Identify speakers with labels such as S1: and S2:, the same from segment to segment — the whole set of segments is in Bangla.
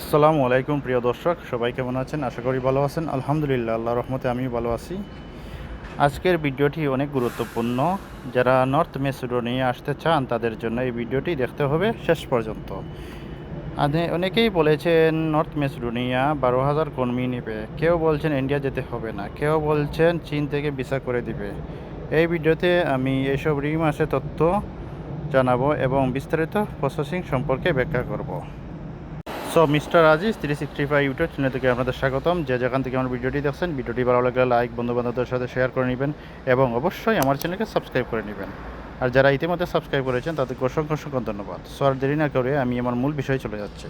S1: আসসালামু আলাইকুম, প্রিয় দর্শক। সবাই কেমন আছেন? আশা করি ভালো আছেন। আলহামদুলিল্লাহ, আল্লাহ রহমতে আমি ভালো আছি। আজকের ভিডিওটি অনেক গুরুত্বপূর্ণ। যারা নর্থ মেসিডোনিয়া আসতে চান, তাদের জন্য এই ভিডিওটি দেখতে হবে শেষ পর্যন্ত। অনেকেই বলেছেন, নর্থ মেসিডোনিয়া বারো হাজার কর্মী নেবে। কেউ বলছেন, ইন্ডিয়া যেতে হবে না। কেউ বলছেন, চীন থেকে ভিসা করে দিবে। এই ভিডিওতে আমি এইসব রিম আসে তথ্য জানাব এবং বিস্তারিত প্রসেসিং সম্পর্কে ব্যাখ্যা করব। So mister Aziz three sixty five YouTube channel থেকে আপনাদের স্বাগতম। যে যেখান থেকে আমার ভিডিওটি দেখছেন, ভিডিওটি ভালো লাগলে লাইক বন্ধু বান্ধবদের সাথে শেয়ার করে নেবেন এবং অবশ্যই আমার চ্যানেলকে সাবস্ক্রাইব করে নেবেন। আর যারা ইতিমধ্যে সাবস্ক্রাইব করেছেন, তাদেরকে অসংখ্য অসংখ্য ধন্যবাদ। সো আর দেরি না করে আমি আমার মূল বিষয়ে চলে যাচ্ছি।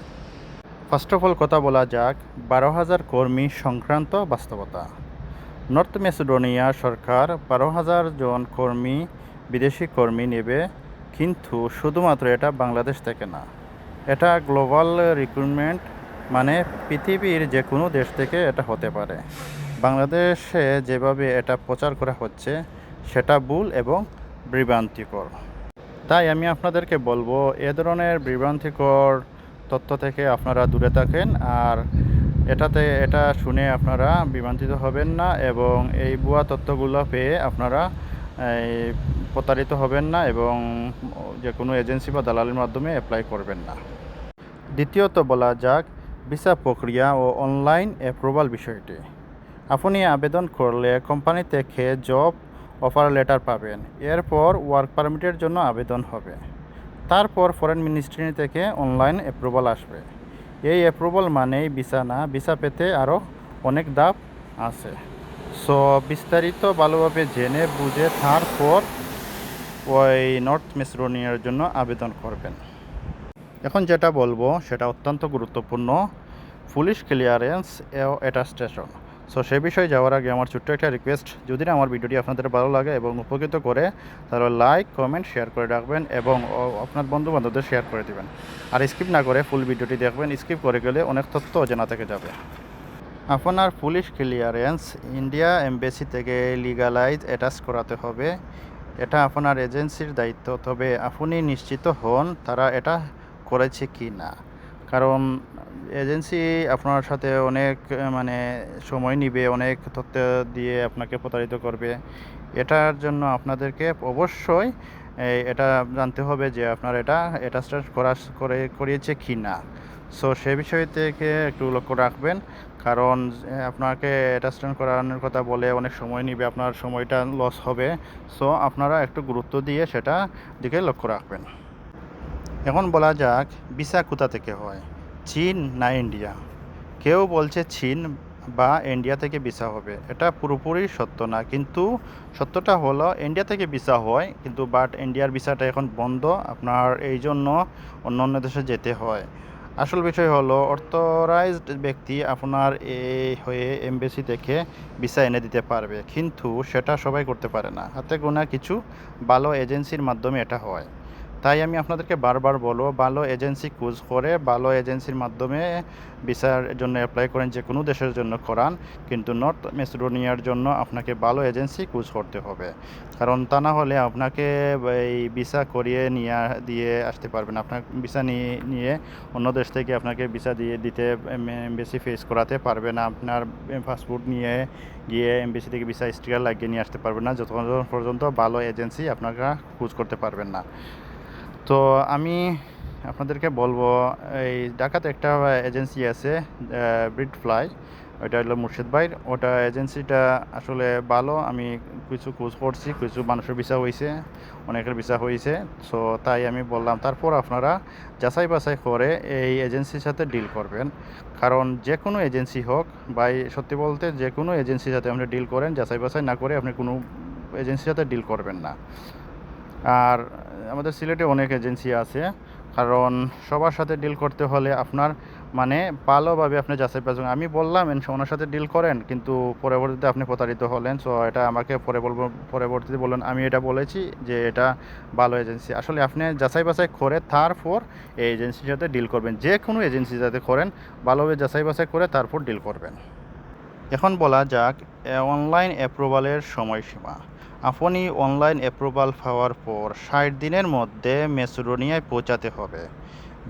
S1: ফার্স্ট অফ অল কথা বলা যাক, বারো হাজার কর্মী সংক্রান্ত বাস্তবতা। নর্থ মেসিডোনিয়া সরকার বারো হাজার জন কর্মী, বিদেশি কর্মী নেবে, কিন্তু শুধুমাত্র এটা বাংলাদেশ থেকে না। এটা গ্লোবাল রিক্রুটমেন্ট মানে পৃথিবীর যে কোনো দেশ থেকে এটা হতে পারে। বাংলাদেশে যেভাবে এটা প্রচার করা হচ্ছে, সেটা ভুল এবং বিভ্রান্তিকর। তাই আমি আপনাদেরকে বলব, এ ধরনের বিভ্রান্তিকর তথ্য থেকে আপনারা দূরে থাকেন আর এটাতে, এটা শুনে আপনারা বিভ্রান্তিত হবেন না এবং এই ভুয়া তথ্যগুলো পেয়ে আপনারা প্রতারিত হবেন না এবং যে কোনো এজেন্সি বা দালালের মাধ্যমে অ্যাপ্লাই করবেন না। দ্বিতীয়ত বলা যাক, ভিসা প্রক্রিয়া ও অনলাইন অ্যাপ্রুভাল বিষয়টি। আপনি আবেদন করলে কোম্পানি থেকে জব অফার লেটার পাবেন। এরপর ওয়ার্ক পারমিটের জন্য আবেদন হবে। তারপর ফরেন মিনিস্ট্রি থেকে অনলাইন অ্যাপ্রুভাল আসবে। এই অ্যাপ্রুভাল মানেই ভিসা না, ভিসা পেতে আরও অনেক ধাপ আছে। সো বিস্তারিত ভালোভাবে জেনে বুঝে তারপর ওই নর্থ মেসরোনিয়ার জন্য আবেদন করবেন। এখন যেটা বলব, সেটা অত্যন্ত গুরুত্বপূর্ণ। পুলিশ ক্লিয়ারেন্স অ্যাটাস্টেশন সো সে বিষয়ে যাওয়ার আগে আমার ছোট্ট একটা রিকোয়েস্ট যদি না আমার ভিডিওটি আপনাদের ভালো লাগে এবং উপকৃত করে, তাহলে লাইক কমেন্ট শেয়ার করে রাখবেন এবং আপনার বন্ধু বান্ধবদের শেয়ার করে দিবেন। আর স্কিপ না করে ফুল ভিডিওটি দেখবেন। স্কিপ করে গেলে অনেক তথ্য অজানা থেকে যাবে। আপনার পুলিশ ক্লিয়ারেন্স ইন্ডিয়া এমবেসি থেকে লিগালাইজ অ্যাটাচ করাতে হবে। এটা আপনার এজেন্সির দায়িত্ব, তবে আপনি নিশ্চিত হন তারা এটা করেছে কি না কারণ এজেন্সি আপনার সাথে অনেক মানে সময় নিবে, অনেক তথ্য দিয়ে আপনাকে প্রতারিত করবে। এটার জন্য আপনাদেরকে অবশ্যই এটা জানতে হবে যে আপনার এটা স্টার্ট করা, করে, করিয়েছে কি না সো সে বিষয় থেকে একটু লক্ষ্য রাখবেন। কারণ আপনাকে স্টার্ট করানোর কথা বলে অনেক সময় নিবে, আপনার সময়টা লস হবে। সো আপনারা একটু গুরুত্ব দিয়ে সেটা দিকে লক্ষ্য রাখবেন। এখন বলা যাক, ভিসা কোথা থেকে হয়? চীন না ইন্ডিয়া? কেউ বলছে চীন বা ইন্ডিয়া থেকে ভিসা হবে। এটা পুরোপুরি সত্য না, কিন্তু সত্যটা হলো ইন্ডিয়া থেকে ভিসা হয়, কিন্তু বাট ইন্ডিয়ার ভিসাটা এখন বন্ধ। আপনার এই জন্য অন্য অন্য দেশে যেতে হয়। আসল বিষয় হলো অথরাইজড ব্যক্তি আপনার এ হয়ে এমবেসি থেকে ভিসা এনে দিতে পারবে। কিন্তু সেটা সবাই করতে পারে না। হাতে গোনা কিছু ভালো এজেন্সির মাধ্যমে এটা হয়। তাই আমি আপনাদেরকে বারবার বলব, ভালো এজেন্সি কুজ করে, ভালো এজেন্সির মাধ্যমে ভিসার জন্য অ্যাপ্লাই করেন যে কোনো দেশের জন্য করান, কিন্তু নর্থ মেসিডোনিয়ার জন্য আপনাকে ভালো এজেন্সি কুজ করতে হবে। কারণ তা না হলে আপনাকে এই ভিসা করিয়ে নিয়ে দিয়ে আসতে পারবেন আপনার ভিসা নিয়ে নিয়ে অন্য দেশ থেকে আপনাকে ভিসা দিয়ে দিতে এমবেসি ফেস করাতে পারবে না। আপনার পাসপোর্ট নিয়ে গিয়ে এমবেসি থেকে ভিসা স্টিকার লাগিয়ে নিয়ে আসতে পারবেন না। যতক্ষণ পর্যন্ত ভালো এজেন্সি আপনারা খুঁজ করতে পারবেন না। তো আমি আপনাদেরকে বলব, এই ঢাকাতে একটা এজেন্সি আছে ব্রিড ফ্লাই ওইটা হলো মুর্শিদ ভাইর ওটা এজেন্সিটা আসলে ভালো, আমি কিছু খোঁজ করছি, কিছু মানুষের ভিসা হয়েছে অনেকের ভিসা হয়েছে সো তাই আমি বললাম, তারপর আপনারা যাচাই বাছাই করে এই এজেন্সির সাথে ডিল করবেন। কারণ যে কোনো এজেন্সি হোক বা সত্যি বলতে যে কোনো এজেন্সির সাথে আপনি ডিল করেন, যাচাই বাছাই না করে আপনি কোনো এজেন্সির সাথে ডিল করবেন না। আর আমাদের সিলেটে অনেক এজেন্সি আছে, কারণ সবার সাথে ডিল করতে হলে আপনার মানে ভালোভাবে আপনি যাচাই বাছাই আমি বললাম ওনার সাথে ডিল করেন। কিন্তু পরবর্তীতে আপনি প্রতারিত হলেন। সো এটা আমাকে পরে বলব, পরবর্তীতে বললেন, আমি এটা বলেছি যে এটা ভালো এজেন্সি। আসলে আপনি যাচাই বাছাই করে তারপর এই এজেন্সির সাথে ডিল করবেন। যে কোনো এজেন্সি যাতে করেন, ভালোভাবে যাচাই বাছাই করে তারপর ডিল করবেন। এখন বলা যাক অনলাইন অ্যাপ্রুভালের সময়সীমা। আপনি অনলাইন অ্যাপ্রুভাল পাওয়ার পর ষাট দিনের মধ্যে মেসিডোনিয়ায় পৌঁছাতে হবে।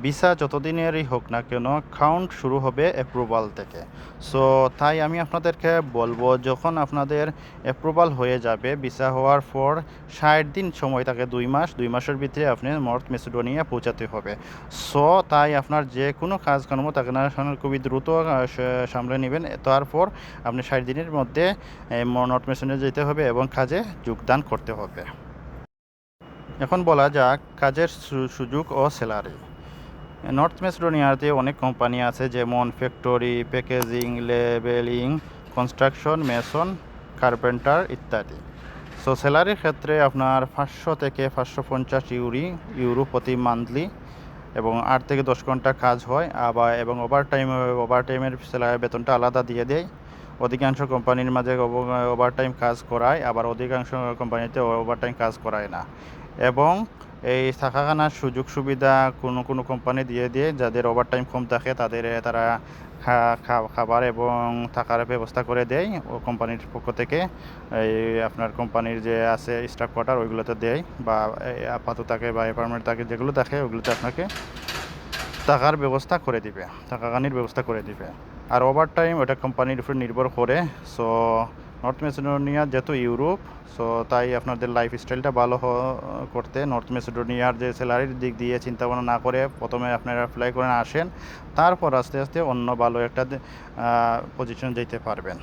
S1: ভিসা যতদিনেরই হোক না কেন কাউন্ট শুরু হবে অ্যাপ্রুভাল থেকে। সো তাই আমি আপনাদেরকে বলব, যখন আপনাদের অ্যাপ্রুভাল হয়ে যাবে, ভিসা হওয়ার পর ষাট দিন সময় থাকে, দুই মাস, দুই মাসের ভিতরে আপনি নর্থ মেসিডোনিয়া পৌঁছাতে হবে। সো তাই আপনার যে কোনো কাজকর্ম তাকে না খুবই দ্রুত সামলে নেবেন। তারপর আপনি ষাট দিনের মধ্যে নর্থ মেসিডোনিয়া যেতে হবে এবং কাজে যোগদান করতে হবে। এখন বলা যাক, কাজের সুযোগ ও স্যালারি নর্থ মেসিডোনিয়াতে অনেক কোম্পানি আছে, যেমন factory packaging labeling construction mason carpenter ইত্যাদি। সো স্যালারির ক্ষেত্রে আপনার পাঁচশো থেকে পাঁচশো পঞ্চাশ ইউরি, ইউরো প্রতি মান্থলি এবং আট থেকে দশ ঘণ্টা কাজ হয়, আবার এবং ওভার টাইম ওভার টাইমের স্যালারি বেতনটা আলাদা দিয়ে দেয়। অধিকাংশ কোম্পানির মাঝে ওভার টাইম কাজ করায়, আবার অধিকাংশ কোম্পানিতে ওভার টাইম কাজ করায় না। এবং এই থাকাখানার সুযোগ সুবিধা কোনো কোনো কোম্পানি দিয়ে দিয়ে যাদের ওভার টাইম কম থাকে তাদের, তারা খাবার এবং থাকার ব্যবস্থা করে দেয়। ও কোম্পানির পক্ষ থেকে এই আপনার কোম্পানির যে আছে স্টাফ কোয়ার্টার ওইগুলোতে দেয় বা এই আপাতত থাকে বা অ্যাপার্টমেন্ট থাকে যেগুলো থাকে ওগুলোতে আপনাকে থাকার ব্যবস্থা করে দিবে, থাকাখানির ব্যবস্থা করে দিবে। আর ওভার টাইম ওটা কোম্পানির উপর নির্ভর করে সো নর্থ মেসিডোনিয়া যেহেতু ইউরোপ সো তাই আপনাদের লাইফ স্টাইলটা ভালো করতে। নর্থ মেসিডোনিয়ার যে স্যালারির দিক দিয়ে চিন্তা ভাবনা না করে প্রথমে আপনারা অ্যাপ্লাই করে আসেন, তারপর আস্তে আস্তে অন্য ভালো একটা পজিশন যেতে পারবেন।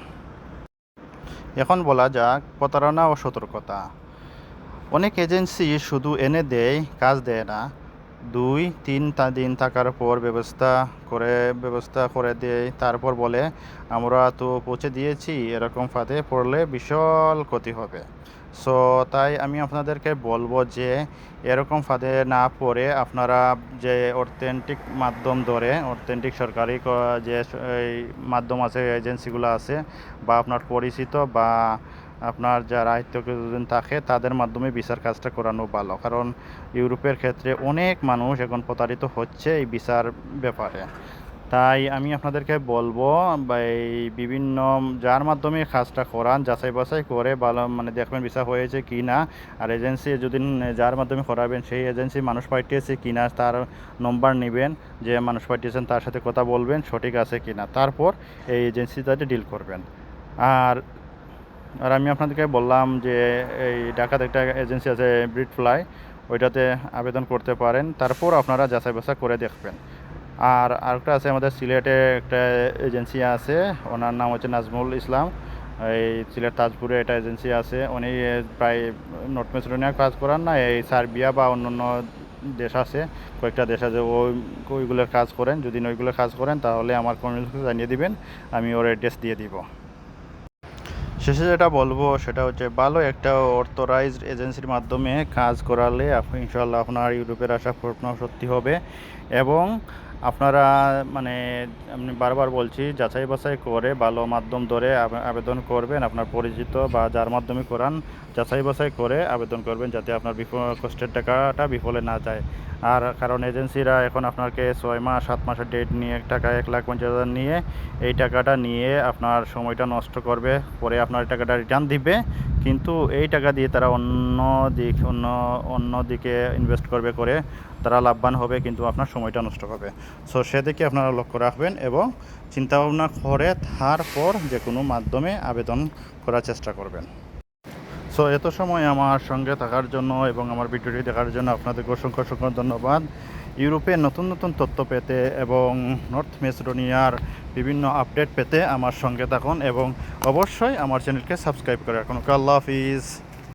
S1: এখন বলা যাক প্রতারণা ও সতর্কতা। অনেক এজেন্সি শুধু এনে দেয়, কাজ দেয় না। দুই, তিন দিন থাকার পর ব্যবস্থা করে ব্যবস্থা করে দেয়। তারপর বলে, আমরা তো পৌঁছে দিয়েছি, এরকম ফাঁদে পড়লে বিশাল ক্ষতি হবে। সো তাই আমি আপনাদেরকে বলব যে, এরকম ফাঁদে না পড়ে আপনারা যে অথেন্টিক মাধ্যম ধরে অথেন্টিক সরকারি যে মাধ্যম আছে এজেন্সিগুলো আছে, বা আপনার পরিচিত বা আপনার যারা আত্মীয়জন থাকে, তাদের মাধ্যমে বিচার কাজটা করানো ভালো। কারণ ইউরোপের ক্ষেত্রে অনেক মানুষ এখন প্রতারিত হচ্ছে এই বিচার ব্যাপারে। তাই আমি আপনাদেরকে বলব বা এই বিভিন্ন যার মাধ্যমে কাজটা করান, যাচাই বাছাই করে ভালো মানে দেখবেন ভিসা হয়েছে কি না। আর এজেন্সি যদি যার মাধ্যমে করাবেন, সেই এজেন্সি মানুষ পাঠিয়েছে কি না, তার নম্বর নেবেন, যে মানুষ পাঠিয়েছেন তার সাথে কথা বলবেন, সঠিক আছে কি না। তারপর এই এজেন্সি এজেন্সিটাতে ডিল করবেন। আর আর আমি আপনাদেরকে বললাম যে এই ঢাকাতে একটা এজেন্সি আছে ব্রিড ফ্লাই ওইটাতে আবেদন করতে পারেন, তারপর আপনারা যাচাই বাছাই করে দেখবেন। আর আরেকটা আছে আমাদের সিলেটে একটা এজেন্সি আছে, ওনার নাম হচ্ছে নাজমুল ইসলাম। এই সিলেট তাজপুরে একটা এজেন্সি আছে, উনি প্রায় নর্থ মেসিডোনিয়া কাজ করান না, এই সার্বিয়া বা অন্যান্য দেশ আছে, কয়েকটা দেশ আছে, ওই ওইগুলোর কাজ করেন, যদি ওইগুলোর কাজ করেন তাহলে আমার কমিউনিটিকে জানিয়ে দিবেন, আমি ওর অ্যাড্রেস দিয়ে দিব। শেষে যেটা বলব সেটা হচ্ছে ভালো একটা অর্থরাইজড এজেন্সির মাধ্যমে কাজ করালে আপনি ইনশাল্লাহ আপনার ইউরোপের আশা স্বপ্ন সত্যি হবে এবং আপনারা মানে আমি বারবার বলছি, যাচাই বাছাই করে ভালো মাধ্যম ধরে আবেদন করবেন, আপনার পরিচিত বা যার মাধ্যমে করান, যাচাই বাছাই করে আবেদন করবেন যাতে আপনার বিফল কষ্টের টাকাটা বিফলে না যায়। আর কারণ এজেন্সিরা এখন আপনাকে ছয় মাস, সাত মাসের ডেট নিয়ে, টাকা এক লাখ পঞ্চাশ হাজার নিয়ে, এই টাকাটা নিয়ে আপনার সময়টা নষ্ট করবে, পরে আপনার টাকাটা রিটার্ন দিবে। কিন্তু এই টাকা দিয়ে তারা অন্য দিক, অন্য অন্য দিকে ইনভেস্ট করবে করে তারা লাভবান হবে, কিন্তু আপনার সময়টা নষ্ট হবে। সো সেদিকে আপনারা লক্ষ্য রাখবেন এবং চিন্তাভাবনা করে তারপর যে কোনো মাধ্যমে আবেদন করার চেষ্টা করবেন। সো এত সময় আমার সঙ্গে থাকার জন্য এবং আমার ভিডিওটি দেখার জন্য আপনাদেরকে অসংখ্য অসংখ্য ধন্যবাদ। ইউরোপে নতুন নতুন তথ্য পেতে এবং নর্থ মেসিডোনিয়ার বিভিন্ন আপডেট পেতে আমার সঙ্গে থাকুন এবং অবশ্যই আমার চ্যানেলকে সাবস্ক্রাইব করে রাখুন। আল্লাহ হাফিজ।